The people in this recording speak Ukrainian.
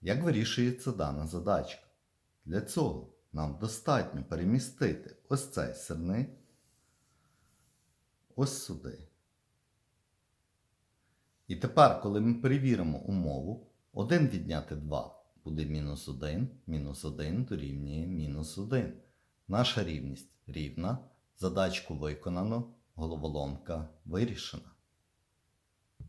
Як вирішується дана задачка? Для цього нам достатньо перемістити ось цей сирник ось сюди. І тепер, коли ми перевіримо умову, 1 відняти 2 буде мінус 1, мінус 1 дорівнює мінус 1. Наша рівність рівна, задачку виконано, головоломка вирішена.